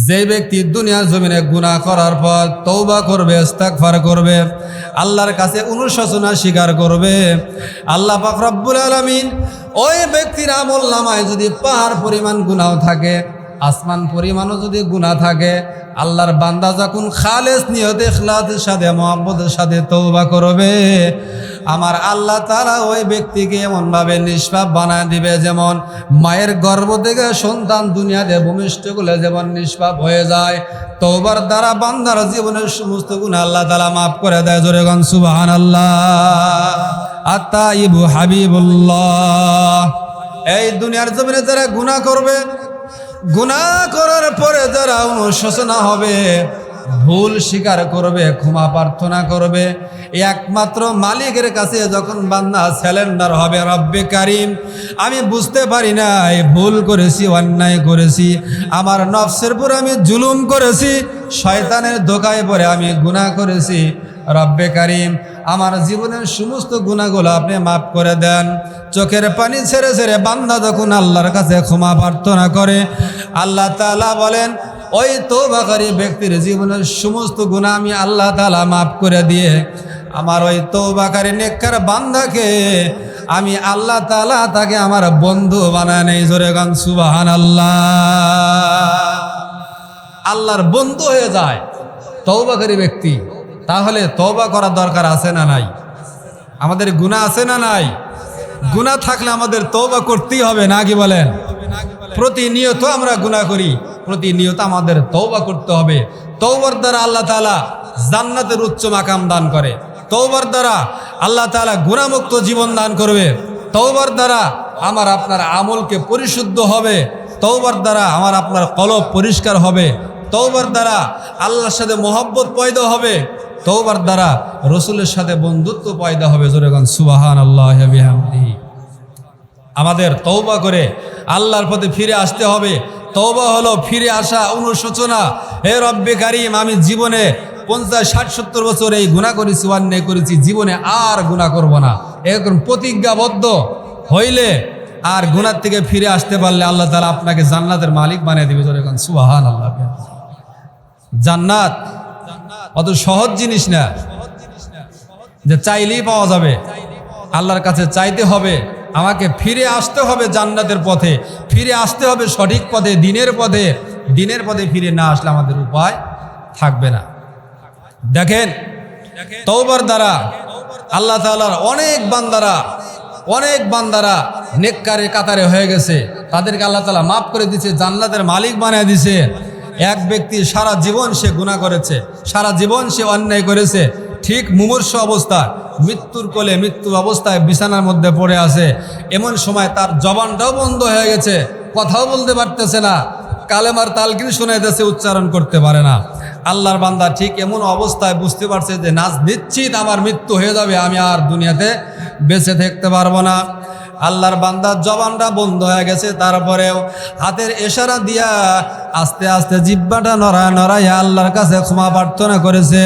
যে ব্যক্তি দুনিয়ার জমিনে গুণা করার পর তৌবা করবে, ইস্তাগফার করবে, আল্লাহর কাছে অনুশোচনা স্বীকার করবে, আল্লাহ পাক রব্বুল আলামিন ওই ব্যক্তির আমল নামায় যদি পাহাড় পরিমাণ গুনাহ থাকে আসমান পরিমাণও যদি গুনাহ থাকে, আল্লাহর বান্দা যখন খালেস নিয়তে ইখলাসের সাথে মোহাম্মদের সাথে তৌবা করবে, আমার আল্লাহ তারা ওই ব্যক্তিকে এমনভাবে নিষ্পাপ বানায় দিবে যেমন মায়ের গর্ভ থেকে সন্তান দুনিয়াতে ভূমিষ্ঠ করলে যেমন নিষ্পাপ হয়ে যায়। তৌবার দ্বারা বান্দার জীবনের সমস্ত গুণ আল্লাহ তালা মাফ করে দেয়। জোরে গন সুবাহান আল্লাহ আত্মা ইবু হাবিবুল্লাহ। এই দুনিয়ার জমিনে যারা গুনাহ করবে গুনাহ করার পরে যারা অনুশোচনা হবে, ভুল স্বীকার করবে, ক্ষমা প্রার্থনা করবে। একমাত্র মালিকের কাছে যখন বান্দা স্যালেন্ডার হবে, রব্বে কারিম, আমি বুঝতে পারি না ভুল করেছি, অন্যায় করেছি, আমার নফসের পর আমি জুলুম করেছি, শয়তানের ধোকায় পরে আমি গুনাহ করেছি। রব্বে কারিম, আমার জীবনের সমস্ত গুণাগুলো আপনি মাফ করে দেন। চোখের পানি ছেড়ে ছেড়ে বান্দা যখন আল্লাহর কাছে ক্ষমা প্রার্থনা করে আল্লাহ তালা বলেন, ওই তৌবাকারী ব্যক্তির জীবনের সমস্ত গুণা আমি আল্লাহ তাআলা মাফ করে দিয়ে, আমার ওই তৌবাকারী নেককার বান্দাকে আমি আল্লাহ তাআলা তাকে আমার বন্ধু বানায় নেই। জোরে গান সুবাহান আল্লাহ আল্লাহর বন্ধু হয়ে যায় তৌবাকারী ব্যক্তি। তাহলে তৌবা করার দরকার আছে না নাই? আমাদের গুণা আছে না নাই? গুণা থাকলে আমাদের তৌবা করতেই হবে, না কি বলেন? প্রতিনিয়ত আমরা গুণা করি, প্রতিনিয়ত আমাদের তৌবা করতে হবে। তৌবার দ্বারা আল্লাহ তাআলা জান্নাতের উচ্চ মাকাম দান করে। তৌবার দ্বারা আল্লাহ তাআলা গুণামুক্ত জীবন দান করবে। তৌবার দ্বারা আমার আপনার আমলকে পরিশুদ্ধ হবে। তৌবার দ্বারা আমার আপনার কলব পরিষ্কার হবে। তৌবার দ্বারা আল্লাহর সাথে মোহব্বত পয়দা হবে। তৌবার দ্বারা রসুলের সাথে বন্ধুত্ব পয়দা হবে। জোরেগন সুবাহান আল্লাহ আমাদের তৌবা করে আল্লাহর পথে ফিরে আসতে হবে। তৌবা হলো ফিরে আসা অনুশোচনা। হে রব্বে কারিম, আমি জীবনে পঞ্চাশ, ষাট, সত্তর বছর এই গুণা করেছি, অন্যায় করেছি, জীবনে আর গুণা করব না। এরকম প্রতিজ্ঞাবদ্ধ হইলে আর গুনার থেকে ফিরে আসতে পারলে আল্লাহ তালা আপনাকে জান্নাতের মালিক বানিয়ে দেবে। এখন সুবাহান আল্লাহ জান্নাত অত সহজ জিনিস না। যে চাইলেই পাওয়া যাবে। আল্লাহর কাছে চাইতে হবে। আমাকে ফিরে আসতে হবে জান্নাতের পথে, ফিরে আসতে হবে সঠিক পথে, দিনের পথে। দিনের পথে ফিরে না আসলে আমাদের উপায় থাকবে না। দেখেন তৌবার দ্বারা আল্লাহ তাআলার অনেক বান্দারা অনেক বান্দারা নেককারের কাতারে হয়ে গেছে। তাদেরকে আল্লাহ তাআলা মাফ করে দিছে জান্নাতের মালিক বানিয়ে দিছে এক ব্যক্তি সারা জীবন সে গুনাহ করেছে, সারা জীবন সে অন্যায় করেছে। ঠিক মুমূর্ষ অবস্থা মৃত্যুর কোলে মৃত্যু অবস্থায় বিছানার মধ্যে পড়ে আছে। এমন সময় তার জবানটাও বন্ধ হয়ে গেছে, কথাও বলতে পারতেছে না। কালেমার তালকিন দেশে উচ্চারণ করতে পারে না। আল্লাহর বান্দা ঠিক এমন অবস্থায় বুঝতে পারছে যে নাচ নিশ্চিত আমার মৃত্যু হয়ে যাবে, আমি আর দুনিয়াতে বেঁচে থাকতে পারব না। আল্লাহর বান্দার জবানটা বন্ধ হয়ে গেছে, তারপরেও হাতের এশারা দিয়া আস্তে আস্তে জিব্বাটা নড়ায় নড়ায় আল্লাহর কাছে ক্ষমা প্রার্থনা করেছে।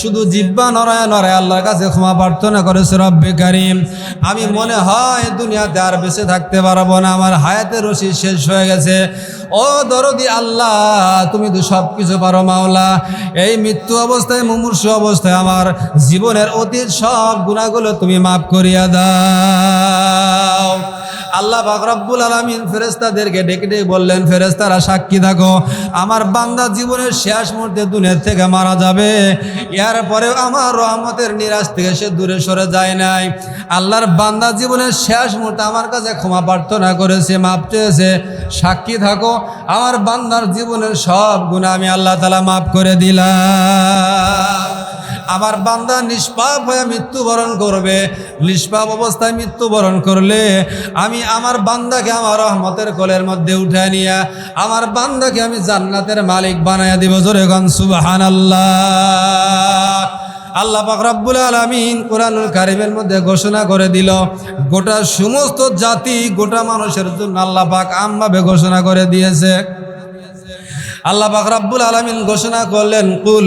শুধু জিব্বা নড়ায় নড়ায় আল্লাহর কাছে ক্ষমা প্রার্থনা করেছে রব্বে কারিম। আমি মনে হয় দুনিয়াতে আর বেঁচে থাকতে পারব না, আমার হায়াতের রশি শেষ হয়ে গেছে। ও দরদি আল্লাহ, তুমি তো সব কিছু পারো মাওলা। এই মৃত্যু অবস্থায়, মুমূর্ষ অবস্থায় আমার জীবনের অতীত সব গুণাগুলো তুমি মাফ করিয়া দাও। আল্লাহ বাকরাবুল আলমিন ফেরেস্তাদেরকে ডেকে ডেকে বললেন ফেরেস্তারা সাক্ষী থাকো। আমার বান্দা জীবনের শেষ মুহূর্তে দুনিয়ার থেকে মারা যাবে। এর পরেও আমার রহমতের নিরাশ থেকে সে দূরে সরে যায় নাই। আল্লাহর বান্দা জীবনের শেষ মুহূর্তে আমার কাছে ক্ষমা প্রার্থনা করেছে মাপ চেয়েছে। সাক্ষী থাকো। আমার বান্দার জীবনের সব গুণা আমি আল্লাহ তালা মাফ করে দিলাম। আমার বান্দা নিষ্পাপ হয়ে মৃত্যুবরণ করবে, নিষ্পাপ অবস্থায় মৃত্যুবরণ করলে আমি আমার বান্দাকে আমার রহমতের কোলের মধ্যে উঠে নিয়ে আমার বান্দাকে আমি জান্নাতের মালিক বানাইয়া দিব। জোরে গন সুবাহান আল্লাহ আল্লাহ রব্বুল আলামিন কোরআনুল কারিমের মধ্যে ঘোষণা করে দিল, গোটা সমস্ত জাতি, গোটা মানুষের জন্য আল্লাহ পাক আমভাবে ঘোষণা করে দিয়েছে। আল্লাহ পাক রব্বুল আলামিন ঘোষণা করলেন, কুল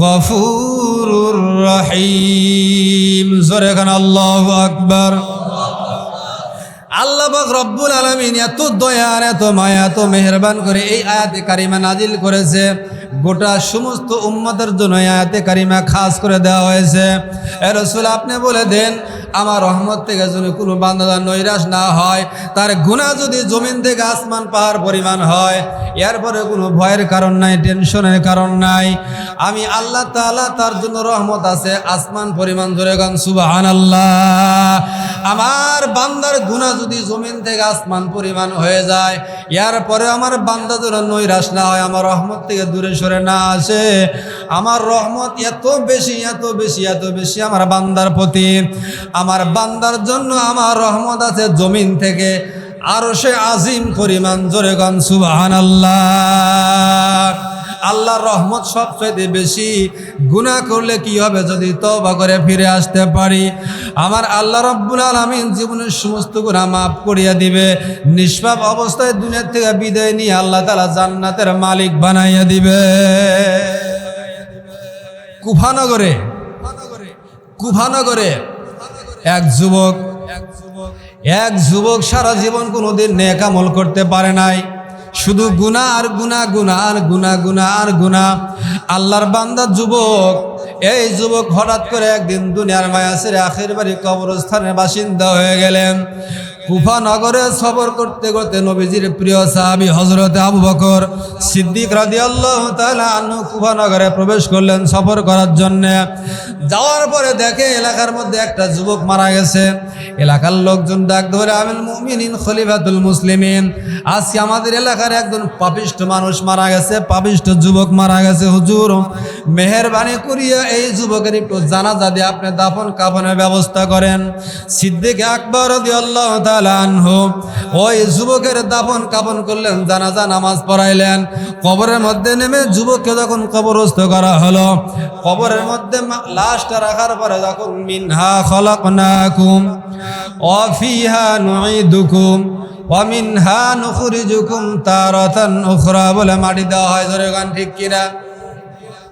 গফুরুর রহিম। জোরে খান আল্লাহ আকবর। আল্লাহ রব্বুল আলমিন এত দয়ার, এত মায়া, এত মেহরবান করে এই আয়াত কারিমা নাজিল করেছে। গোটা সমস্ত উম্মতের জন্য আয়াতে কারিমা খাস করে দেওয়া হয়েছে। রসুল, আপনি বলে দেন, আমার রহমত থেকে যদি কোনো বান্ধা নৈরাশ না হয়, তার গুণা যদি জমিন থেকে আসমান পাহাড় পরিমাণ হয়, এরপরে কোনো ভয়ের কারণ নাই, টেনশনের কারণ নাই। আমি আল্লাহ তাআলা তার জন্য রহমত আছে, আসমান পরিমাণ ধরে গান সুবাহান আল্লাহ আমার বান্দার গুণা যদি জমিন থেকে আসমান পরিমাণ হয়ে যায়, এরপরে আমার বান্দা যেন নৈরাশ না হয়, আমার রহমত থেকে দূরে সরে না আসে। আমার রহমত এত বেশি এত বেশি এত বেশি আমার বান্দার প্রতি। আমার বান্দার জন্য আমার রহমত আছে জমিন থেকে। আরও সে আজিম পরিমাণ জোরে গান সুবাহান আল্লাহ আল্লাহর রহমত সবচেয়ে বেশি। গুনাহ করলে কি হবে যদি তওবা করে ফিরে আসতে পারি? আমার আল্লাহ রব্বুল আলামিন জীবনের সমস্ত গুনাহ মাফ করিয়া দিবে। নিষ্পাপ অবস্থায় দুনিয়া থেকে বিদায় নিয়ে আল্লাহ তালা জান্নাতের মালিক বানাইয়া দিবে। কুফানগরে কুফানগরে এক যুবক এক যুবক সারা জীবন কোনোদিন নেক আমল করতে পারে নাই। শুধু গুনার আর গুনার গুনা গুনা গুনা আর গুনা আল্লাহর বান্দা যুবক, এই যুবক হঠাৎ করে একদিন দুনিয়ার মায়া ছেড়ে আখের বাড়ি কবরস্থানের বাসিন্দা হয়ে গেলেন। কুফা নগরে সফর করতে করতে নবীজির প্রিয় সাহাবি হজরত আবু বকর সিদ্দিক রাজি আল্লাহ কুফা নগরে প্রবেশ করলেন সফর করার জন্য। যাওয়ার পরে দেখে এলাকার মধ্যে একটা যুবক মারা গেছে। এলাকার লোকজন ডাক ধরে, আমিল মুমিনিন খলিফাতুল মুসলিমিন। আজকে আমাদের এলাকার একজন পাপিষ্ট মানুষ মারা গেছে, পাপিষ্ট যুবক মারা গেছে। হুজুর মেহরবানি করিয়া এই যুবকের একটু জানাজা দিয়ে আপনি দাফন কাফনের ব্যবস্থা করেন। সিদ্দিক আকবর ওই যুবকের দাফন কাফন করলেন, জানাজা নামাজ পড়াইলেন। কবরের মধ্যে নেমে যুবককে যখন কবরস্থ করা হলো, কবরের মধ্যে লাশটা রাখার পরে যখন মিনহা খলকনাকুম, অফিহা নুইদুকুম ওয়ামিনহা নুখরিজুকুম তারাতান উখরা বলে মাটি দেওয়া হয়। ধরে গান ঠিক কিনা?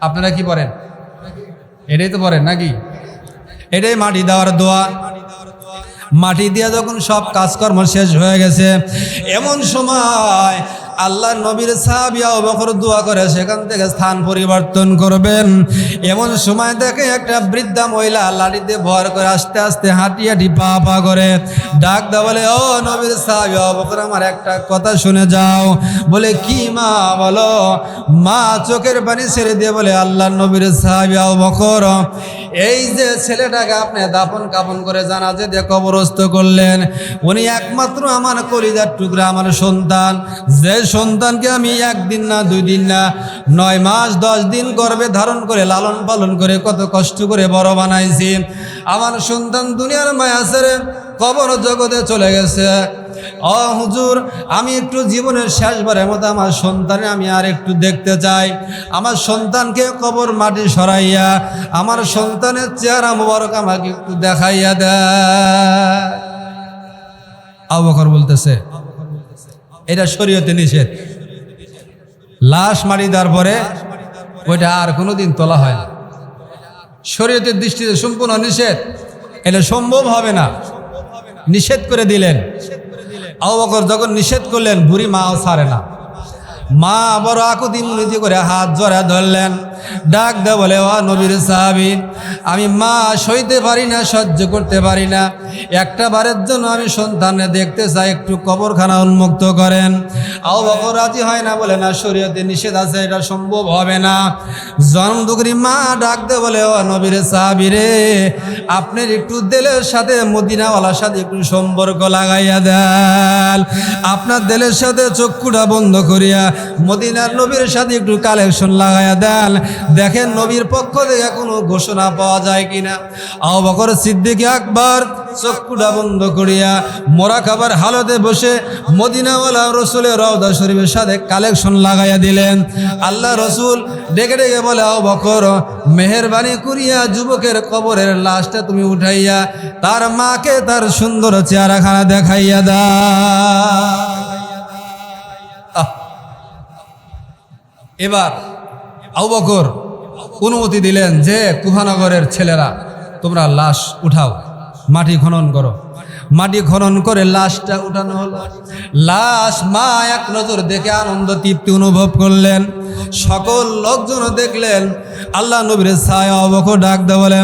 আপনারা কি পড়েন? এটাই তো পড়েন নাকি? এটাই মাটি দেওয়ার দোয়া। মাটি দিয়ে যখন সব কাজকর্ম শেষ হয়ে গেছে, এমন সময় আল্লাহ নবীর সাহাবিয়া বকর দোয়া করে সেখান থেকে স্থান পরিবর্তন করবেন। এমন সময় দেখে একটা বৃদ্ধা মহিলা লাঠিতে ভর করে আস্তে আস্তে হাঁটি হাঁটি পা পা করে ডাক দা বলে, ও নবীর সাহাবিয়া বকর, আমার একটা কথা শুনে যাও। বলে, কি মা? বলো, মা চোখের পানি ছেড়ে দিয়ে, বলে আল্লাহ নবীর সাহাবিয়া বকর, এই যে ছেলেটাকে আপনি দাফন কাপন করে জানাজে দিয়ে কবরস্থ করলেন, উনি একমাত্র আমার কলিজার টুকরা, আমার সন্তান। যে সন্তানকে আমি একদিন না দুই দিন না, নয় মাস, দশ দিন গর্ভে ধারণ করে, লালন পালন করে কত কষ্ট করে বড় বানাইছি। আমার সন্তান দুনিয়ার মায়া ছেড়ে কবর জগতে চলে গেছে। ও হুজুর, আমি একটু জীবনের শেষবারের মতো আমার সন্তানে আমি আর একটু দেখতে চাই। আমার সন্তানকে কবর মাটি সরাইয়া, আমার সন্তানের চেহারা মুবারক আমাকে একটু দেখাইয়া দেয়। আবকর বলতেছে এটা শরীয়তে নিষেধ। লাশ মারি দেওয়ার পরে ওইটা আর কোনো দিন তোলা হয় না। শরীয়তের দৃষ্টিতে সম্পূর্ণ নিষেধ। এটা সম্ভব হবে না। নিষেধ করে দিলেন। অবকর যখন নিষেধ করলেন, বুড়ি মাও ছাড়ে না। মা বড় আকুতি মুনিতি করে হাত জড়া ধরলেন। ডাক দে বলে, ও নবীর সাহাবি, আমি মা সইতে পারি না, সহ্য করতে পারি না। একটা বারের জন্য আমি সন্তানে দেখতে চাই, একটু কবরখানা উন্মুক্ত করেন। আও বকর রাজি হয় না, বলে, না, শরীয়তে নিষেধ আছে, এটা সম্ভব হবে না। জন্মদুগরি মা ডাক দে বলে, ও নবীর সাহাবি রে, আপনার একটু দেলের সাথে মদিনাওয়ালার সাথে একটু সম্পর্ক লাগাইয়া দেন। আপনার দেলের সাথে চক্ষুটা বন্ধ করিয়া মদিনার নবীর সাথে একটু কালেকশন লাগাইয়া দেন। দেখেন নবীর পক্ষ থেকে কোনো ঘোষণা পাওয়া যায় কিনা। আবু বকর সিদ্দিক আকবর চক্ষুটা বন্ধ করিয়া মোরা খাবার হালতে বসে মদিনাওয়ালা রসুলের রওদা শরীফের সাথে কালেকশন লাগাইয়া দিলেন। আল্লাহ রসুল ডেকে ডেকে বলে আও বকর, মেহরবানি করিয়া যুবকের কবরের লাশটা তুমি উঠাইয়া তার মাকে তার সুন্দর চেহারাখানা দেখাইয়া দা এবার আউ বকর অনুমতি দিলেন যে কুহানগরের ছেলেরা তোমরা লাশ উঠাও মাটি খনন করো। মাটি খনন করে লাশটা উঠানো হলো। লাশ মা এক নজর দেখে আনন্দ তৃপ্তি অনুভব করলেন। সকল লোকজন দেখলেন। আল্লাহ নবীর ছায় অবক ডাক দে বলে,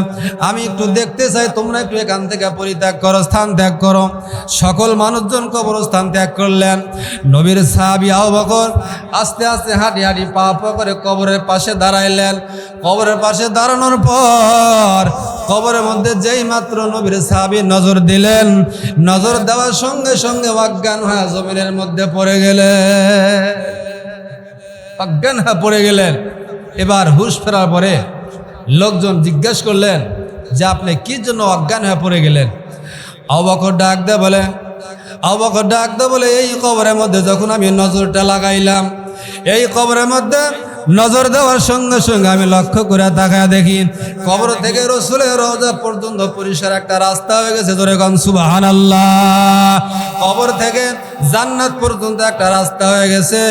আমি একটু দেখতে চাই, তোমরা একটু এখান থেকে পরিত্যাগ করো, স্থান ত্যাগ করো। সকল মানুষজন কবরস্থান ত্যাগ করলেন। নবীর সাহাবি আবকর আস্তে আস্তে হাঁটি হাঁটি পা পা করে কবরের পাশে দাঁড়াইলেন। কবরের পাশে দাঁড়ানোর পর কবরের মধ্যে যেই মাত্র নবীর সাহাবি নজর দিলেন নজর দেওয়ার সঙ্গে সঙ্গে অজ্ঞান হয়ে জমিনের মধ্যে পড়ে গেলে। অজ্ঞান হয়ে পড়ে গেলেন। এবার হুশ ফেরার পরে লোকজন জিজ্ঞেস করলেন, যে আপনি কি জন্য অজ্ঞান হয়ে পড়ে গেলেন? অবকর ডাক দে বলে অবকর ডাক দে বলে, এই কবরের মধ্যে যখন আমি নজরটা লাগাইলাম, এই কবরের মধ্যে নজর দেওয়ার সঙ্গে সঙ্গে আমি লক্ষ্য করে তাকায় দেখি, কবর থেকে রসুলের রোজা পর্যন্ত পরিষ্কার একটা রাস্তা হয়ে গেছে। ধরে গন সুবাহান কবর থেকে জান্নাত পর্যন্ত একটা রাস্তা হয়ে গেছে।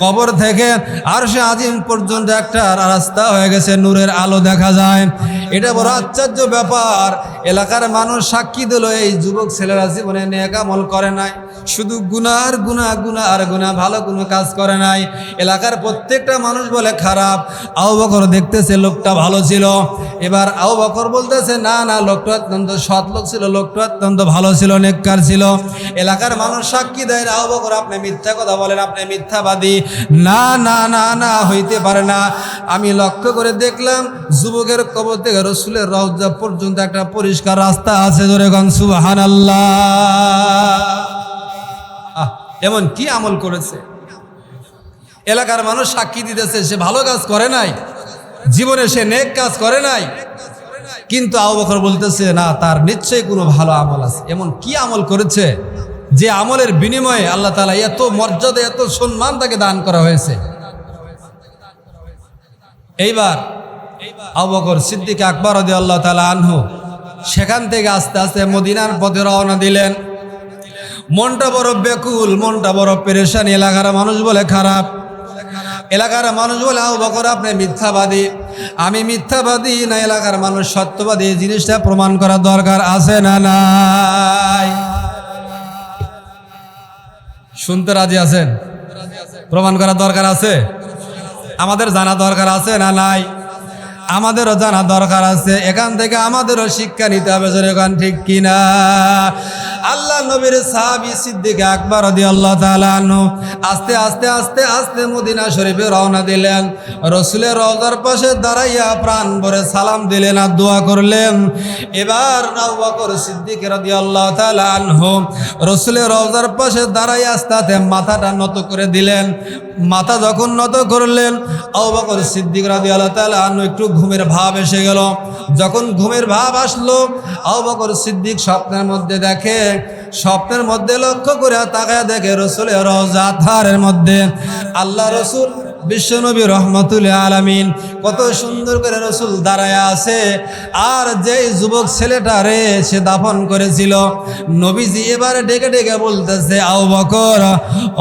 কবর থেকে আর সে আজিম পর্যন্ত একটা রাস্তা হয়ে গেছে। নূরের আলো দেখা যায়। এটা বড় আশ্চর্য ব্যাপার। এলাকার মানুষ সাক্ষী দিল, এই যুবক ছেলেরা জীবনে নেকামল করে নাই। শুধু গুনার গুনা গুনা আর গুনা ভালো কোনো কাজ করে নাই। এলাকার প্রত্যেকটা মানুষ বলে, খারাপ। আউ বকর দেখতেছে লোকটা ভালো ছিল। এবার আউ বকর বলতেছে, না না, লোকটা অত্যন্ত সৎ লোক ছিল, লোকটা অত্যন্ত ভালো ছিল, নেককার ছিল। এলাকার মানুষ সাক্ষী দেয় আউ বকর, আপনি মিথ্যা কথা বলেন, আপনি মিথ্যাবাদী। না না না না, হইতে পারে না। আমি লক্ষ্য করে দেখলাম, যুবকের কবর থেকে রসুলের রওজা পর্যন্ত একটা পরিষ্কার রাস্তা আছে ধরে গন সুবাহান এমন কি আমল করেছে? এলাকার মানুষ সাক্ষী দিতেছে, সে ভালো কাজ করে নাই। জীবনে সে নেক কাজ করে নাই। কিন্তু আবু বকর বলতেছে, না, তার নিশ্চয়ই কোনো ভালো আমল আছে। এমন কি আমল করেছে? যে আমলের বিনিময়ে আল্লাহ তালা এত মর্যাদা, এত সম্মান তাকে দান করা হয়েছে। এইবার আবু বকর সিদ্দিক আকবর রদি আল্লাহ তালা আনহু সেখান থেকে আস্তে আস্তে মদিনার পথে রওনা দিলেন। মনটা বড় বেকুল মনটা বড় পেরেশানি। এলাকার মানুষ বলে খারাপ। এলাকার মানুষ বলে আউ বকর, আপনি মিথ্যাবাদী। আমি মিথ্যাবাদী না, এলাকার মানুষ সত্যবাদী। এই জিনিসটা প্রমাণ করার দরকার আছে না নাই? শুনতে রাজি আছেন? প্রমাণ করার দরকার আছে? আমাদের জানা দরকার আছে না নাই? আমাদেরও জানা দরকার আছে। এখান থেকে আমাদেরও শিক্ষা নিতে হবে যেরকম ঠিক কিনা? আল্লাহ নবীর সাহাবি সিদ্দিক আকবর দি আল্লাহ তালানু আস্তে আস্তে আস্তে আস্তে মদিনা শরীফে রওনা দিলেন। রসুলের রওজার পাশে দাঁড়াইয়া প্রাণ ভরে সালাম দিলেন আর দোয়া করলেন। এবার আবু বকর সিদ্দিক রাদি আল্লাহ তালানহু রসুলের রওজার পাশে দাঁড়াইয়া আস্তে মাথাটা নত করে দিলেন। মাথা যখন নত করলেন আবু বকর সিদ্দিক রাদি আল্লাহ তালানহু একটু ঘুমের ভাব এসে গেল। যখন ঘুমের ভাব আসলো, আবু বকর সিদ্দিক স্বপ্নের মধ্যে দেখে, স্বপ্নের মধ্যে লক্ষ্য করে তাকায় দেখে রসুলের রওজা ধারের মধ্যে। আল্লাহ রসুল বিশ্বনবী রহমতুল আলামিন, কত সুন্দর করে রসুল দাঁড়ায় আছে। আর যেই যুবক ছেলেটা রে, সে দাফন করেছিল। নবীজি এবারে ডেকে ডেকে বলতেছে আউ বকর,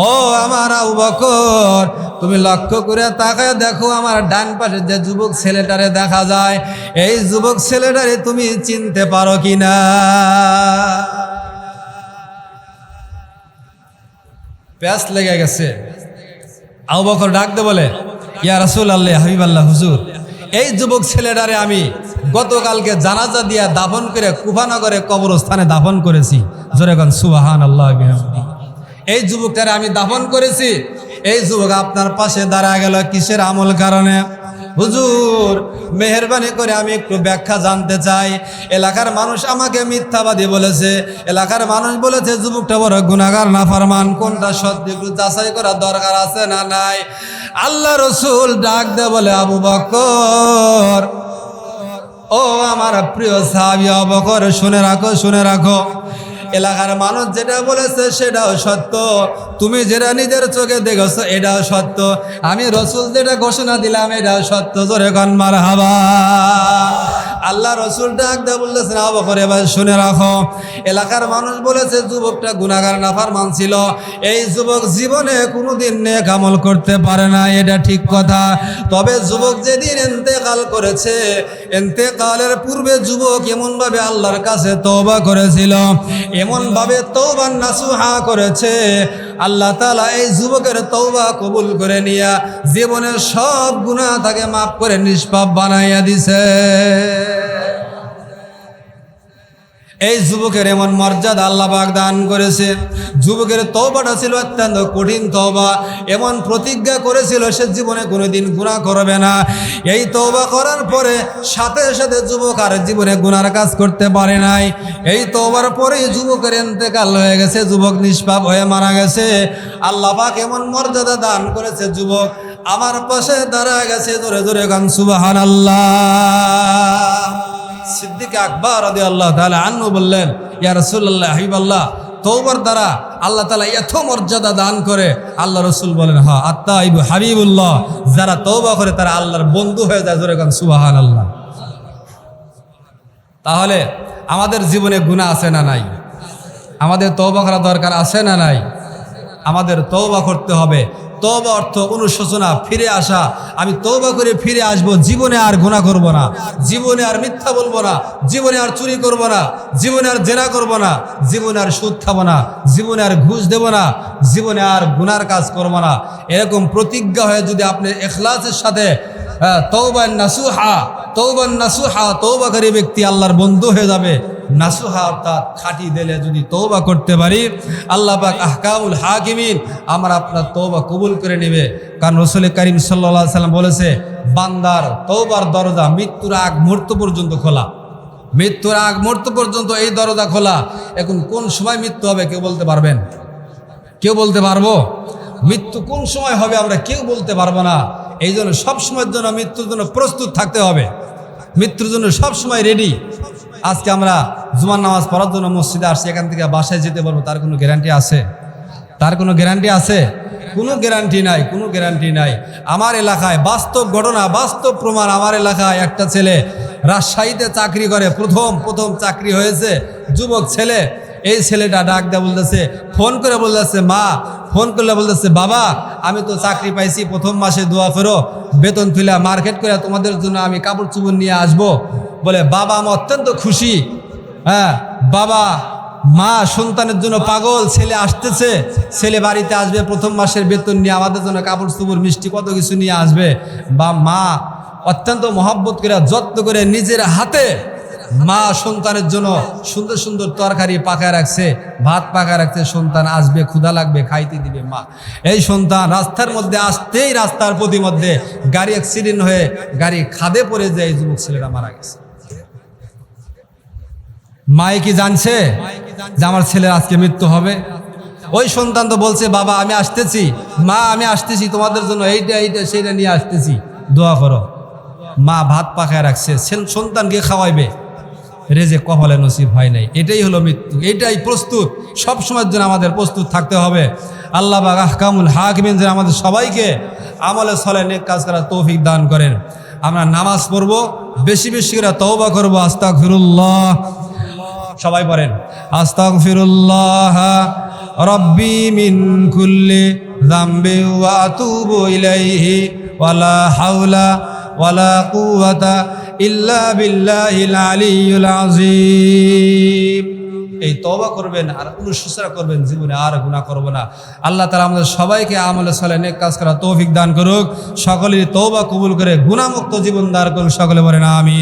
ও আমার আউ বকর তুমি লক্ষ্য করে তাকায় দেখো আমার ডান পাশে যে যুবক ছেলেটারে দেখা যায়। এই যুবক ছেলেটারে তুমি চিনতে পারো কিনা? প্যাস লেগে গেছে। আবু বকর ডাকতে বলে, ইয়া রাসুল আল্লাহ হাবিব আল্লাহ হুজুর, এই যুবক ছেলেটারে আমি গতকালকে জানাজা দিয়া দাফন করে কুফানগরে কবরস্থানে দাফন করেছি। জোরেগন সুবাহান আল্লাহ এই যুবকটারে আমি দাফন করেছি। এই যুবক আপনার পাশে দাঁড়া গেল কিসের আমল কারণে? হুজুর, মেহরবানি করে আমি একটু ব্যাখ্যা জানতে চাই। এলাকার মানুষ আমাকে মিথ্যাবাদী বলেছে। এলাকার মানুষ বলেছে, যুবকটা বড় গুণাগার না ফারমান কোনটা সত্যি? একটু যাচাই করার দরকার আছে না নাই? আল্লাহ রসুল ডাক দে বলে, আবু বকর, ও আমার প্রিয় সাহাবি অবকর শুনে রাখো শুনে রাখো। এলাকার মানুষ যেটা বলেছে সেটাও সত্য। তুমি যেটা নিজের চোখে দেখেছ, এটাও সত্য। আমি রসুল যেটা ঘোষণা দিলাম, এটাও সত্য। জোরে কনমার হাবা আল্লাহ রসুল ডাক দেয়া বলতেছেন অবকর এবার শুনে রাখো। এলাকার মানুষ বলেছে, যুবকটা গুণাগার নাফার মান ছিল। এই যুবক জীবনে কোনোদিন নেক আমল করতে পারে না, এটা ঠিক কথা। তবে যুবক যেদিন এন্তেকাল করেছে এন্তেকালের পূর্বে যুবক এমনভাবে আল্লাহর কাছে তওবা করেছিল। এমনভাবে তৌবান নাসুহা করেছে, আল্লাহ তালা এই যুবকের তৌবা কবুল করে নিয়া জীবনের সব গুণা তাকে মাফ করে নিষ্পাপ বানাইয়া দিছে। এই যুবকের এমন মর্যাদা আল্লাহ পাক দান করেছে। যুবকের তওবাটা ছিল অত্যন্ত কঠিন তওবা। এমন প্রতিজ্ঞা করেছিল, সে জীবনে কোনোদিন গুনাহ করবে না। এই তওবা করার পরে সাথে সাথে যুবক আর জীবনে গুনার কাজ করতে পারে নাই। এই তওবার পরেই যুবকের ইন্তেকাল হয়ে গেছে, যুবক নিষ্পাপ হয়ে মারা গেছে। আল্লাহ পাক এমন মর্যাদা দান করেছে যুবক, আমার পাশে দাঁড়া গেছে, জোরে জোরে গান সুবাহান আল্লাহ সিদ্দিক আকবর আদি আল্লাহ তাহলে আন্নু বললেন, ইয়া রসুল্লাহ হাবিবাল্লাহ তৌবার দ্বারা আল্লাহ তালা এত মর্যাদা দান করে। আল্লাহ রসুল বলেন হা আত্মা ইবু হাবিবুল্লাহ। যারা তৌবা করে তারা আল্লাহর বন্ধু হয়ে যায়, জোরে সুবাহান আল্লাহ তাহলে আমাদের জীবনে গুণা আছে না নাই? আমাদের তৌবা করা দরকার আছে না নাই? আমাদের তৌবা করতে হবে। তৌবা অর্থ অনুশোচনা, ফিরে আসা। আমি তবা করে ফিরে আসব, জীবনে আর গুণা করব না। জীবনে আর মিথ্যা বলব না। জীবনে আর চুরি করব না। জীবনে আর জেনা করব না। জীবনে আর সুদ খাব না। জীবনে আর ঘুষ দেব না। জীবনে আর গুনার কাজ করব না। এরকম প্রতিজ্ঞা হয়ে যদি আপনি এখলাসের সাথে তৌবান নাসুহা তৌবান নাসুহা তৌবাকারী ব্যক্তি আল্লাহর বন্ধু হয়ে যাবে। নাসুহা অর্থাৎ খাটি দিলে যদি তৌবা করতে পারি, আল্লাহ পাক আহকামুল হাকিমিন আমার আপনার তৌবা কবুল করে নেবে। কারণ রসুল করিম সাল্লা সাল্লাম বলেছে, বান্দার তৌবার দরজা মৃত্যুর আগ মুহূর্ত পর্যন্ত খোলা। মৃত্যুর আগ মুহূর্ত পর্যন্ত এই দরজা খোলা। এখন কোন সময় মৃত্যু হবে কেউ বলতে পারবেন? কেউ বলতে পারব? মৃত্যু কোন সময় হবে আমরা কেউ বলতে পারব না। এই জন্য সবসময়ের জন্য মৃত্যুর জন্য প্রস্তুত থাকতে হবে। মৃত্যুর জন্য সবসময় রেডি আজকে আমরা জুমার নামাজ পড়ার জন্য মসজিদে আসছি, এখান থেকে বাসায় যেতে পারব তার কোনো গ্যারান্টি আছে? তার কোনো গ্যারান্টি আছে? কোনো গ্যারান্টি নাই, কোনো গ্যারান্টি নাই। আমার এলাকায় বাস্তব ঘটনা, বাস্তব প্রমাণ আমার এলাকায় একটা ছেলে রাজশাহীতে চাকরি করে, প্রথম প্রথম চাকরি হয়েছে, যুবক ছেলে। এই ছেলেটা ডাক দেয়া বলতেছে, ফোন করে বলতেছে, মা, ফোন করলে বলতেছে, বাবা, আমি তো চাকরি পাইছি, প্রথম মাসে দোয়া ফেরো, বেতন তুলে মার্কেট করে তোমাদের জন্য আমি কাপড় চুপড় নিয়ে আসব। বলে, বাবা, আমি অত্যন্ত খুশি। হ্যাঁ বাবা, মা, সন্তানের জন্য পাগল, ছেলে আসতেছে, ছেলে বাড়িতে আসবে, প্রথম মাসের বেতন নিয়ে আমাদের জন্য কাপড় চুপড়, মিষ্টি কত কিছু নিয়ে আসবে। বা, মা, অত্যন্ত মহাব্বত করে যত্ন করে নিজের হাতে মা সন্তানের জন্য সুন্দর সুন্দর তরকারি পাকায় রাখছে, ভাত পাকায় রাখছে, সন্তান আসবে, ক্ষুধা লাগবে, খাইতে দিবে মা। এই সন্তান রাস্তার মধ্যে আসতেই রাস্তার প্রতি মধ্যে গাড়ি অ্যাক্সিডেন্ট হয়ে গাড়ি খাদে পড়ে যায়, এই যুবক ছেলেটা মারা গেছে। মায়ে কি জানছে যে আমার ছেলের আজকে মৃত্যু হবে? ওই সন্তান তো বলছে, বাবা, আমি আসতেছি। মা, আমি আসতেছি, তোমাদের জন্য এইটা এইটা, সেইটা নিয়ে আসতেছি। দোয়া করো। মা, ভাত পাকায় রাখছে। সন্তানকে খাওয়াইবে। রেজে কপালে নসিব হয় নাই। এটাই হলো মৃত্যু। এটাই প্রস্তুত। সব সময়ের জন্য আমাদের প্রস্তুত থাকতে হবে। আল্লাহ বাগ আহকামুল হাকিমিন যেন আমাদের সবাইকে আমলে সলে নেক কাজ করার তৌফিক দান করেন। আমরা নামাজ পড়ব, বেশি বেশি করে তওবা করব। আস্তাক ফিরুল্লাহ সবাই পড়েন। আস্তাক ফিরুল্লাহ রব্বি মিন কুল্লি যামবি ওয়া আতুবু ইলাইহি ওয়ালা হাওলা ওয়ালা কুওয়াতা ইল্লা বিল্লাহিল আলিয়্যুল আযীম। এই তবা করবেন আর অনুশোচনা করবেন, জীবনে আর গুণা করব না। আল্লাহ তাআলা আমাদের সবাইকে আমলে সালে নেক কাজ করা তৌফিক দান করুক। সকলের তৌবা কবুল করে গুণামুক্ত জীবন দান করুক সকলে বলেন আমিন।